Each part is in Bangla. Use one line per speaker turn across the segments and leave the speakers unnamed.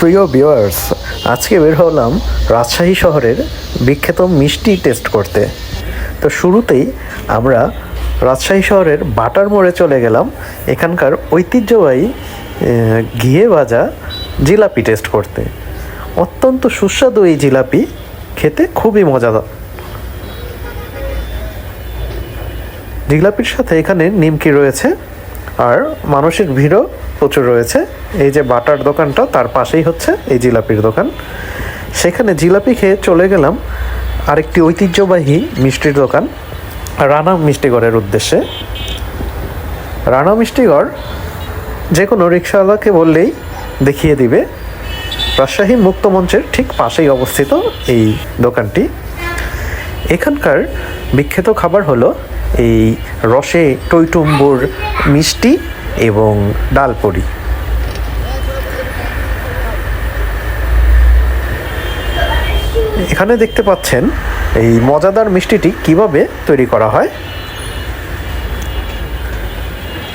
প্রিয় ভিউয়ার্স আজকে বের হলাম রাজশাহী শহরের বিখ্যাত মিষ্টি টেস্ট করতে। তো শুরুতেই আমরা রাজশাহী শহরের বাটার মোড়ে চলে গেলাম। এখানকার ঐতিহ্যবাহী ঘিয়ে ভাজা জিলাপি টেস্ট করতে। অত্যন্ত সুস্বাদু এই জিলাপি, খেতে খুবই মজাদার জিলাপির সাথে এখানে নিমকি রয়েছে, আর মানুষের ভিড়ও প্রচুর রয়েছে। এই যে বাটার দোকানটা, তার পাশেই হচ্ছে এই জিলাপির দোকান। সেখানে জিলাপি খেয়ে চলে গেলাম আরেকটি ঐতিহ্যবাহী মিষ্টির দোকান, রানা মিষ্টিগড়ের উদ্দেশ্যে। রানা মিষ্টিগড় যে কোনো রিক্সাওয়ালাকে বললেই দেখিয়ে দিবে। রাজশাহী মুক্ত মঞ্চের ঠিক পাশেই অবস্থিত এই দোকানটি। এখানকার বিখ্যাত খাবার হলো এই রসে টইটুম্বুর মিষ্টি এবং ডালপুরি এখানে দেখতে পাচ্ছেন এই মজাদার মিষ্টিটি কীভাবে তৈরি করা হয়।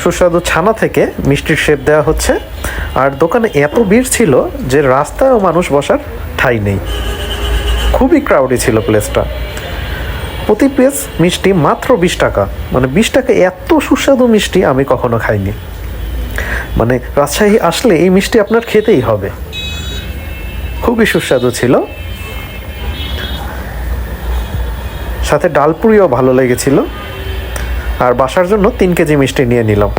সুস্বাদু ছানা থেকে মিষ্টির শেপ দেওয়া হচ্ছে। আর দোকানে এত ভিড় ছিল যে রাস্তায়ও মানুষ বসার ঠাঁই নেই। খুবই ক্রাউডি ছিল প্লেসটা প্রতি পেজ মিষ্টি মাত্র বিশ টাকা। মানে বিশ টাকা এত সুস্বাদু মিষ্টি আমি কখনো খাইনি। মানে রাজশাহী আসলে এই মিষ্টি আপনার খেতেই হবে। খুবই সুস্বাদু ছিল। সাথে ডালপুরিও ভালো লেগেছিল। আর বাসার জন্য তিন কেজি মিষ্টি নিয়ে নিলাম।